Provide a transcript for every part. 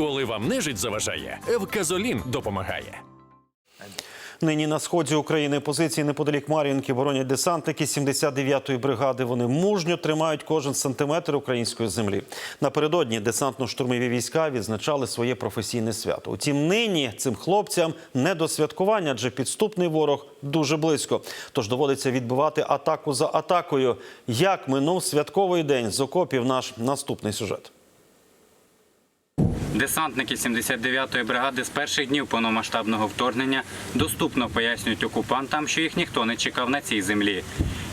Коли вам нежить заважає, Евказолін допомагає. Нині на сході України позиції неподалік Мар'їнки боронять десантники 79-ї бригади. Вони мужньо тримають кожен сантиметр української землі. Напередодні десантно-штурмові війська відзначали своє професійне свято. Утім, нині цим хлопцям не до святкування, адже підступний ворог дуже близько. Тож доводиться відбивати атаку за атакою. Як минув святковий день з окопів наш наступний сюжет. Десантники 79-ї бригади з перших днів повномасштабного вторгнення доступно пояснюють окупантам, що їх ніхто не чекав на цій землі.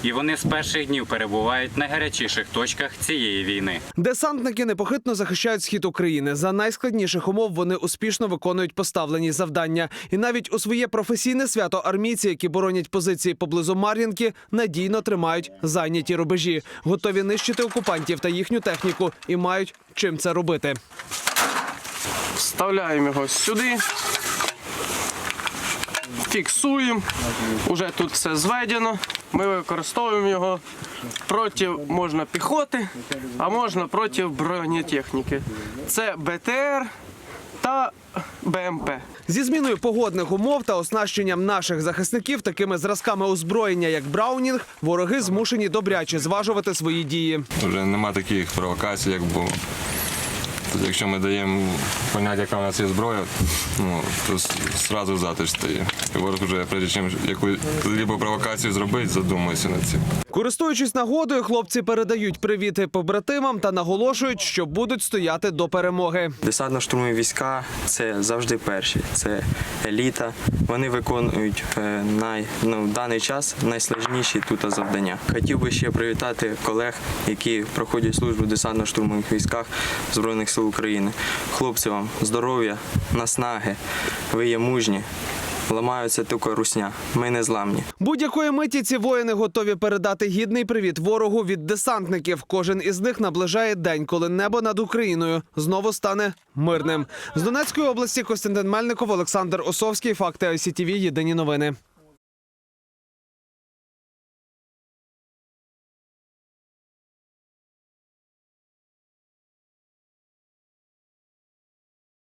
І вони з перших днів перебувають в найгарячіших точках цієї війни. Десантники непохитно захищають схід України. За найскладніших умов вони успішно виконують поставлені завдання. І навіть у своє професійне свято армійці, які боронять позиції поблизу Мар'їнки, надійно тримають зайняті рубежі, готові нищити окупантів та їхню техніку і мають чим це робити. Вставляємо його сюди. Фіксуємо. Уже тут все зведено. Ми використовуємо його проти можна піхоти, а можна проти бронетехніки. Це БТР та БМП. Зі зміною погодних умов та оснащенням наших захисників такими зразками озброєння, як Браунінг, вороги змушені добряче зважувати свої дії. Вже нема таких провокацій, як було. Тобто, якщо ми даємо поняття, яка у нас є зброя, ну, то зразу затиш стає. Ворог вже, перед чим яку-либо провокацію зробити, задумується над цим. Користуючись нагодою, хлопці передають привіти побратимам та наголошують, що будуть стояти до перемоги. Десантно-штурмові війська це завжди перші, це еліта. Вони виконують е, най, ну, в даний час найсложніші тут завдання. Хотів би ще привітати колег, які проходять службу в десантно-штурмових військах Збройних сил України. Хлопці вам здоров'я, наснаги, ви є мужні. Ламаються тільки русня. Ми не зламні. Будь-якої миті ці воїни готові передати гідний привіт ворогу від десантників. Кожен із них наближає день, коли небо над Україною знову стане мирним. З Донецької області Костянтин Мельников, Олександр Осовський. Факти ICTV. Єдині новини.